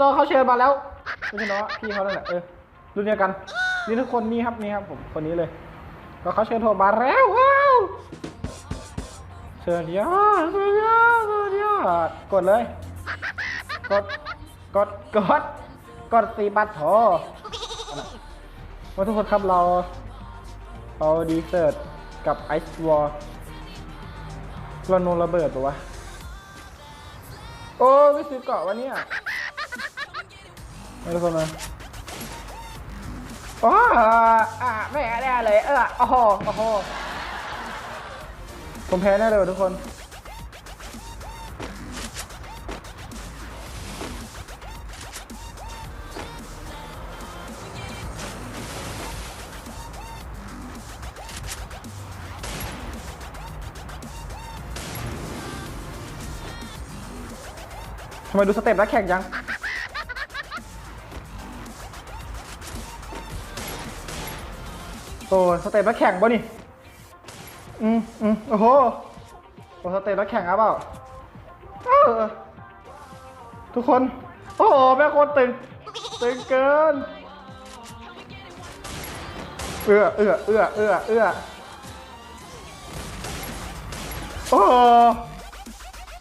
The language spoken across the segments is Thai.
น้อเขาเชิญมาแล้วไม่ใช่น้องพี่เขาแล้วแหละเออรุ่นเดียวกัน นี่ทุกคนนี่ครับนี่ครับผมคนนี้เลยน้องเขาเชิญผมมาแล้วว้าวเชิญยอดเชิญยอดเชิญยอดกดเลย กดกดกดกดสีบัตรโถว่าทุกคนครับเราเอาดีเซิร์ตกับไอซ์วอลเราโนระเบิดปะวะ โอ้ไม่ซื้อเกาะวะเนี่ย ไม่ทุกคนมาโอ้อะไม่แน่เลยเออโอ้โหโอ้โหผมแพ้แน่เลยทุกคนทำไมดูสเต็ปแล้วแข่งยัง โอ้สเต็ปแล้วแข่งป่ะนี่ อืมอืมโอ้โหโอ้สเต็ปแล้วแข่งอะเปล่าเออทุกคน โอ้โหแม่คนตึงตึงเกิน เอื้อเอื้อเอื้อเอื้อเอื้อโอ้โห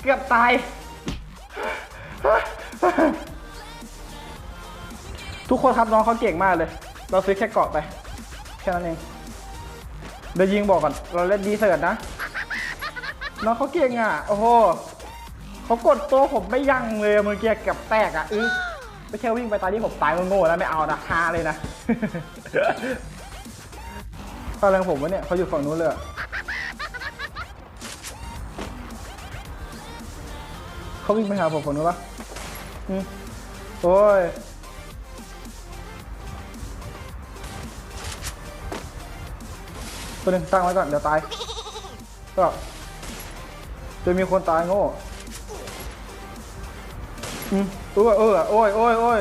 เกือบตายทุกคนครับน้องเขาเก่งมากเลย เราซื้อแค่เกาะไป แค่นั้นเอง เดี๋ยวยิงบอกก่อน เราเล่นดีเสิร์ตนะ น้องเขาเก่งอะ โอ้โหเขากดตัวผมไม่ยั้งเลยมื่อกี้เกับแตกอะอือไม่ใช่วิ่งไปตอนที่ผมตายโง่แล้วไม่เอานะฮาเลยนะตอนแรงผมวะเนี่ยเขาอยู่ฝั่งนู้นเลยเขาวิ่งไปหาผมฝั่งนู้นปะอืมโอ้ย ตัวหนึ่งตั้งไว้ก่อนเดี๋ยวตายก็จะมีคนตายโง่อืมเออเออโอ้ยโอ้ยโอ้ย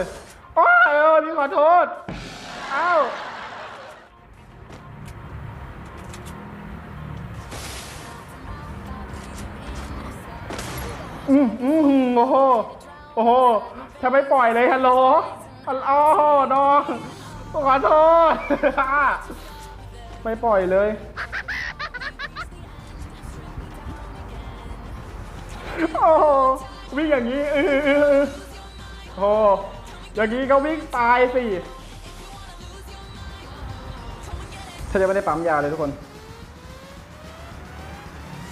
โอ้ยเออพี่ขอโทษเอ้าอืมอืมโอ้โหโอ้โหทำไมปล่อยเลยฮัลโหลฮัลโหลน้องขอโทษ ไม่ปล่อยเลย โอ้วิ่งอย่างนี้เออโอ้อย่างนี้ก็วิ่งตายสิถ้าจะไม่ได้ปั๊มยาเลยทุกคน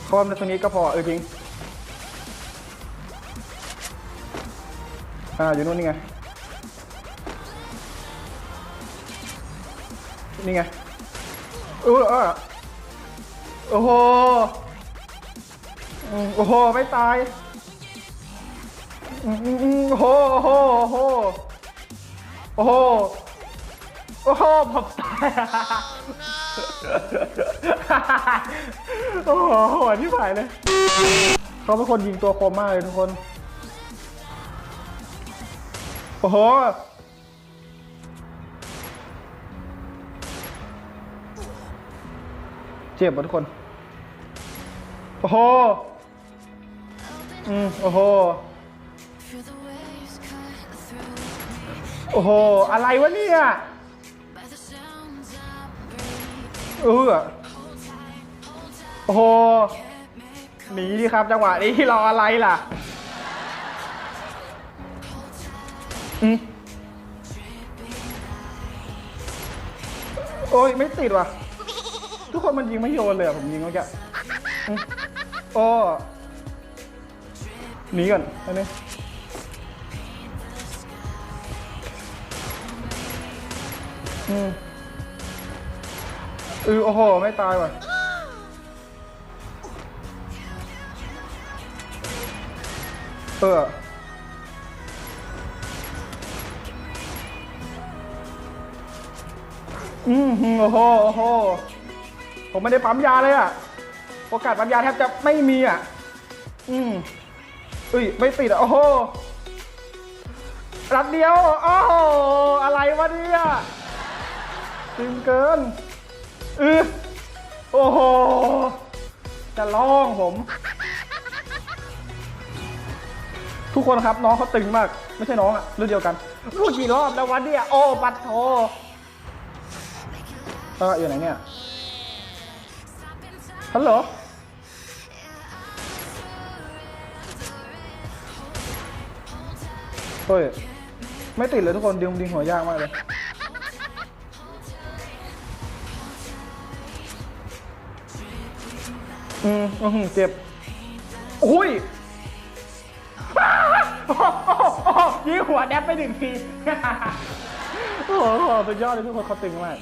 คอมในตรงนี้ก็พอเออจริง อ่า อยู่นู่นนี่ไง นี่ไง เออเออโอ้โหโอ้โห ไม่ตายโอ้โหโอ้โหโอ้โหโอ้โหโอ้โหผมตายโอ้โหโหดที่ผ่ายเลย เขาเป็นคนยิงตัวคมมากเลยทุกคน โอ้โห เจ็บป่ะทุกคน โอ้โห อืม โอ้โห โอ้โห อะไรวะเนี่ย เออโอ้โห หนีดิครับจังหวะนี้รออะไรล่ะ อืมโอ้ย ไม่ติดว่ะ ทุกคนมันยิงไม่โยนเลยอะผมยิงเมื่อกี้อืมโอ้หนีก่อนอันนี้อืมเออโอ้โห ไม่ตายว่ะเอออืมโอ้โหโอ้โห ผมไม่ได้ปั๊มยาเลยอะโอกาสปั๊มยาแทบจะไม่มีอะอืมอุ้ย ไม่ติดอะโอ้โหรัดเดียว โอ้โห อะไรวะเนี่ยจริงเกินอือโอ้โห จะล่องผม ทุกคนครับน้องเขาตึงมาก ไม่ใช่น้องอะรุ่นเดียวกันพูดกี่รอบแล้ววันเนี่ยโอ้ปัดโทเอออยู่ไหนเนี่ย ฮัลโหลเฮ้ย ไม่ติดเลยทุกคนดึงดึงหัวยากมากเลย อืมอืมเจ็บอุ้ยยิงหัวแดบไปหนึ่งที โอ้โหสุดยอดเลยทุกคนเขาตึงมาก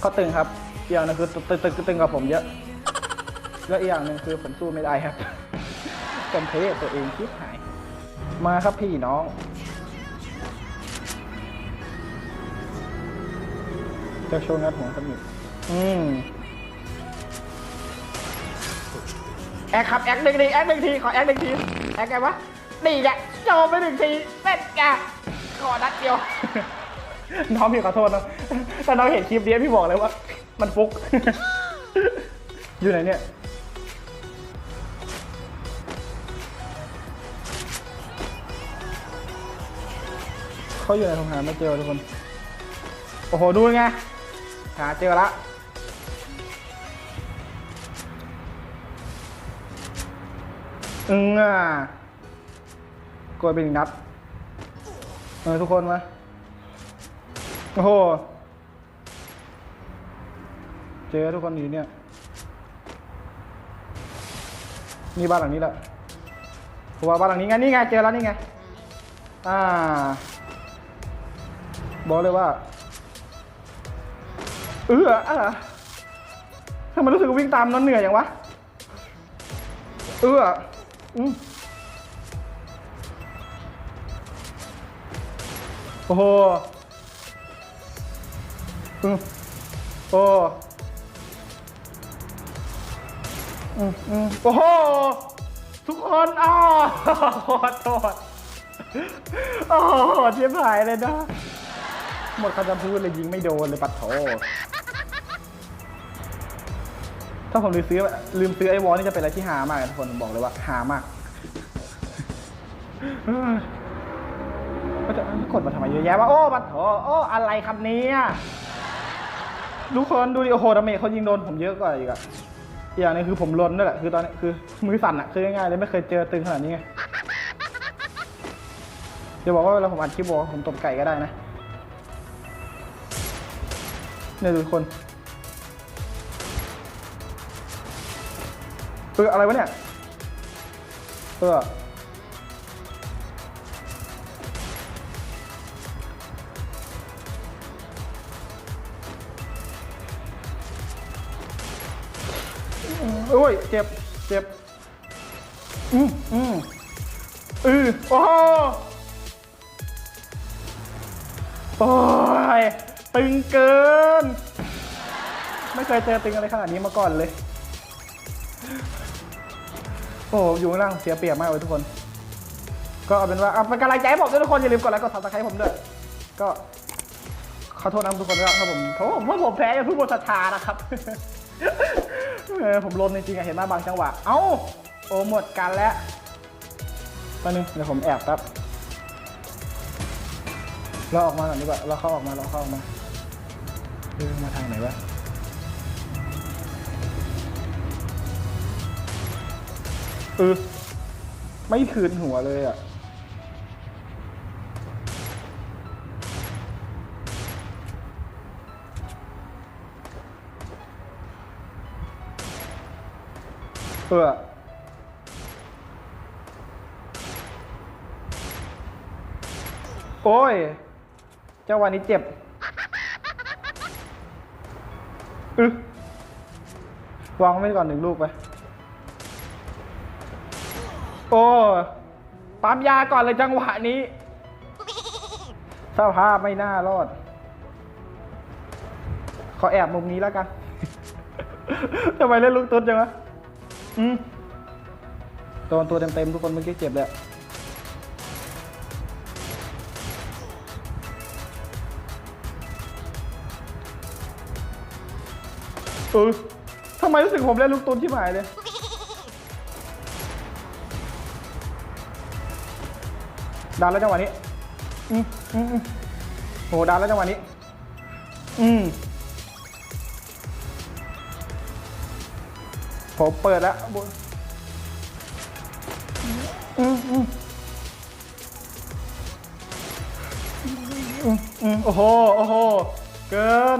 เขาตึงครับ อีกอย่างนึงคือตึงตึงตึงกับผมเยอะ แล้วอีกอย่างหนึ่งคือผมสู้ไม่ได้ครับผมเทตัวเองคิดหาย มาครับพี่น้องจะโชว์งัดหัวสมิธอืมแอคครับแอคหนึ่งทีแอคหนึ่งทีขอแอคหนึ่งทีแอคไงวะดีแกโจมไปหนึ่งทีเสร็จแกขอนัดเดียว น้องพี่ขอโทษนะแต่น้องเห็นคลิปนี้พี่บอกเลยว่า มันฟุก อยู่ไหนเนี่ย เขาอยู่ในโรงงาไม่เจอทุกคน โอ้โห ดูไง หาเจอละอืงอะกดไปหนึ่งนัด เออ ทุกคนมา โอ้โห เจอทุกคนอยู่เนี่ย นี่บ้านหลังนี้แหละผมว่าบ้านหลังนี้ไงนี่ไงเจอแล้วนี่ไง อ่า บอกเลยว่า เอออะทำไมรู้สึกวิ่งตามน้องเหนื่อยอย่างวะ เอออืมโอ้โหอืมโอ้ โอ้โห ทุกคนอ้าวขอโทษโอ้โหเทียบหายเลยนะ หมดคำจะพูดเลยยิงไม่โดนเลยปัดโถถ้าผมลืมซื้อลืมซื้อไอ้วอลนี่จะเป็นอะไรที่หามากทุกคนผมบอกเลยว่าหามากเออก็จะกดมาทำไมเยอะแยะวะโอ้ปัดโถโอ้อะไรครับเนี้ทุกคนดูดิโอ้โหดาเมจเขายิงโดนผมเยอะกว่าอีกอะ อีกอย่างหนึงคือผมลนด้วยแหละคือตอนนี้คือมือสั่นอะคือง่ายๆเลยไม่เคยเจอตึงขนาดนี้ไงจะบอกว่าเวลาผมอัดคลิปบอกว่าผมตบไก่ก็ได้นะเนี่ยทุกคนเอออะไรวะเนี่ยเออ โอ้ยเจ็บเจ็บอืมอืมอือโอ้โหโอ้ยตึงเกิน ไม่เคยเจอตึงอะไรขนาดนี้มาก่อนเลย โอ้โหอยู่ข้างล่างเสียเปรียบมากเลยทุกคน ก็เอาเป็นว่าเอาเป็นกำลังใจให้ผมด้วยทุกคนอย่าลืมกดไลค์กดซับสไครต์ผมด้วย ก็ขอโทษนะทุกคนด้วยถ้าผมเพราะผมว่าผมแพ้อย่างผู้บริศรัทธานะครับ เออผมลนจริงๆอะเห็นมาบางจังหวะ เอ้า โอ้หมดกันแล้วแป๊บนึงเดี๋ยวผมแอบแป๊บเราออกมาก่อนดีกว่า เราเข้าออกมา เราเข้าออกมาเออมาทางไหนวะเออไม่คืนหัวเลยอะ เออโอ้ย เจ้าวันนี้เจ็บอึวางไว้ก่อนหนึ่งลูกไป โอ้ปั๊มยาก่อนเลยจังหวะนี้สภาพไม่น่ารอด ขอแอบมุมนี้แล้วกัน ทำไมเล่นลูกตุ๊ดจังวะ อืมโดนตัวเต็มๆทุกคนเมื่อกี้เจ็บเลยอะเออทำไมรู้สึกผมเล่นลูกตุ๊ดที่หมายเลย ดันแล้วจังหวะนี้ อืมอืมอืมโหดันแล้วจังหวะนี้ อืม ผมเปิดแล้วโอ้โห โอ้โห เกิน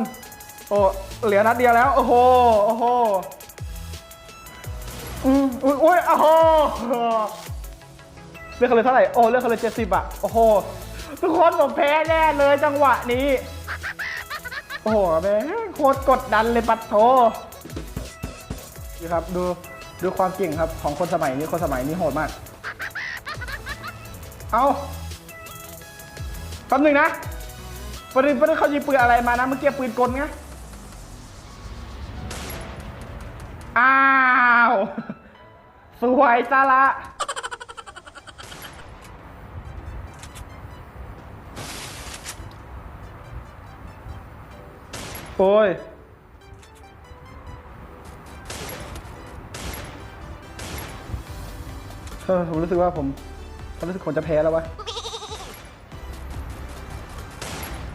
โอ้ เหลือนัดเดียวแล้ว โอ้โห โอ้โหอืมอุ้ยอุ้ยโอ้โห เลือกเขาเลยเท่าไหร่ โอ้ เลือกเขาเลยเจ็ดสิบอะโอ้โห ทุกคนผมแพ้แน่เลยจังหวะนี้ โอ้โหแม่โคตรกดดันเลยปัดโท ดูครับดูดูความเก่งครับของคนสมัยนี้คนสมัยนี้โหดมาก เอาแป๊บหนึ่งนะประเด็นประเด็นเขายิงปืนอะไรมานะเมื่อกี้ปืนกลไงอ้าว สวยจ้าละโอ้ย เออผมรู้สึกว่าผมผมรู้สึกผมจะแพ้แล้ววะ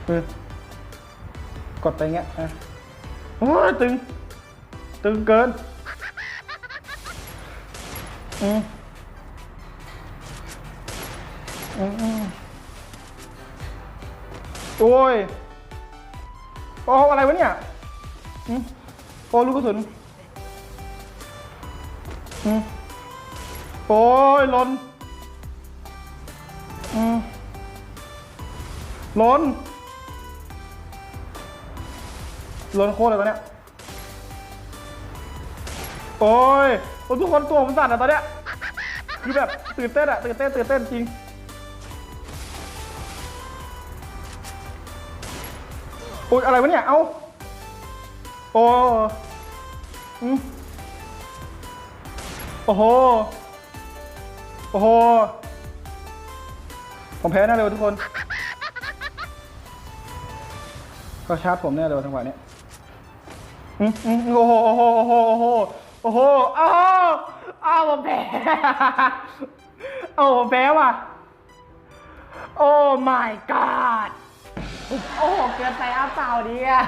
เออกดไปอย่างเงี้ยอะโอ้ยตึง ตึงเกินอืมอืมอืมโอ้ย โอ้อะไรวะเนี่ยอืมโอ้ลูกกระสุนอืม โอ้ยหลนอืมหลนหลนโคตรเลยตอนเนี้ยโอ้ยโอ้ทุกคนตัวผมสั่นอะตอนเนี้ยคือแบบตื่นเต้นอะตื่นเต้นตื่นเต้นจริงโอ้ยอะไรวะเนี่ยเอ้าโอ้อืมโอ้โห โอ้โห ผมแพ้แน่เลยว่ะทุกคนเขาชาร์จผมแน่เลยว่ะจังวะเนี้ยอืมอืมโอ้โห โอ้โห โอ้โห โอ้โห โอ้โห อ้าวอ้าวผมแพ้โอ้ผมแพ้ว่ะ โอ้ my god โอ้โห เกินไปอ้าเปล่าดีอะ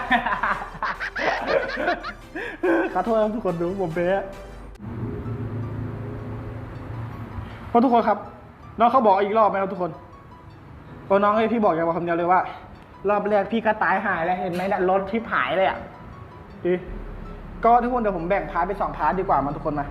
ขอโทษครับทุกคนดูผมเป๊ เพราะทุกคนครับ น้องเขาบอกอีกรอบไหมครับทุกคนตอนน้องให้พี่บอกอย่างว่าคำเดียวเลยว่า รอบแรกพี่ก็ตายหายแล้วเห็นไหมเนี่ยรถที่หายเลยอะอีก็ทุกคนเดี๋ยวผมแบ่งพาร์ทไปสองพาร์ทดีกว่ามาทุกคนมา